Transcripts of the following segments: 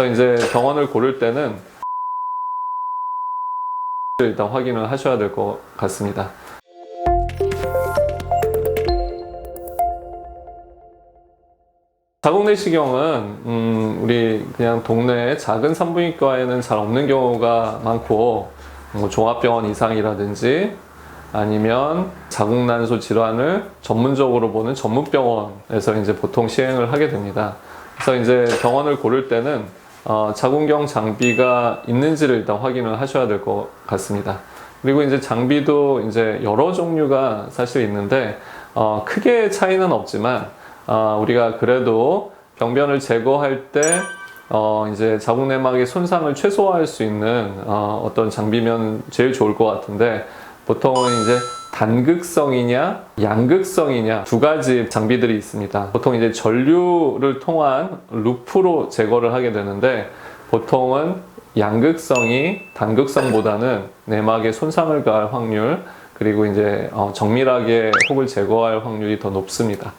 그래서 이제 병원을 고를 때는 일단 확인을 하셔야 될 것 같습니다. 자궁 내시경은 음, 우리 그냥 동네 작은 산부인과에는 잘 없는 경우가 많고 뭐 종합병원 이상이라든지 아니면 자궁난소 질환을 전문적으로 보는 전문병원에서 이제 보통 시행을 하게 됩니다. 그래서 이제 병원을 고를 때는 어, 자궁경 장비가 있는지를 일단 확인을 하셔야 될 것 같습니다. 그리고 이제 장비도 이제 여러 종류가 사실 있는데 어, 크게 차이는 없지만 어, 우리가 그래도 병변을 제거할 때 어, 이제 자궁내막의 손상을 최소화할 수 있는 어, 어떤 장비면 제일 좋을 것 같은데 보통은 이제 단극성이냐 양극성이냐 두 가지 장비들이 있습니다. 보통 이제 전류를 통한 루프로 제거를 하게 되는데 보통은 양극성이 단극성보다는 내막에 손상을 가할 확률 그리고 이제 어, 정밀하게 혹을 제거할 확률이 더 높습니다.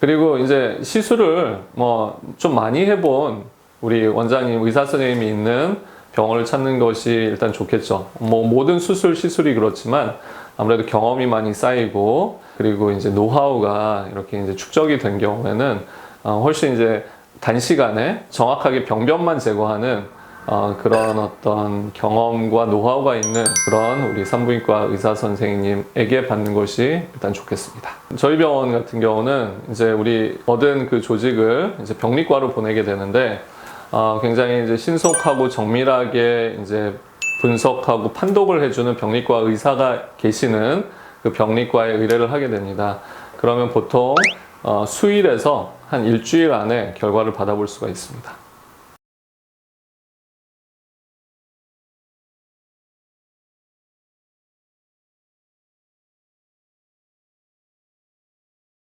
그리고 이제 시술을 뭐 좀 많이 해본 우리 원장님 의사 선생님이 있는 병원을 찾는 것이 일단 좋겠죠. 뭐 모든 수술 시술이 그렇지만 아무래도 경험이 많이 쌓이고 그리고 이제 노하우가 이렇게 이제 축적이 된 경우에는 어, 훨씬 이제 단시간에 정확하게 병변만 제거하는 어, 그런 어떤 경험과 노하우가 있는 그런 우리 산부인과 의사 선생님에게 받는 것이 일단 좋겠습니다. 저희 병원 같은 경우는 이제 우리 얻은 그 조직을 이제 병리과로 보내게 되는데 어, 굉장히 이제 신속하고 정밀하게 이제 분석하고 판독을 해주는 병리과 의사가 계시는 그 병리과에 의뢰를 하게 됩니다. 그러면 보통 어, 수일에서 한 일주일 안에 결과를 받아볼 수가 있습니다.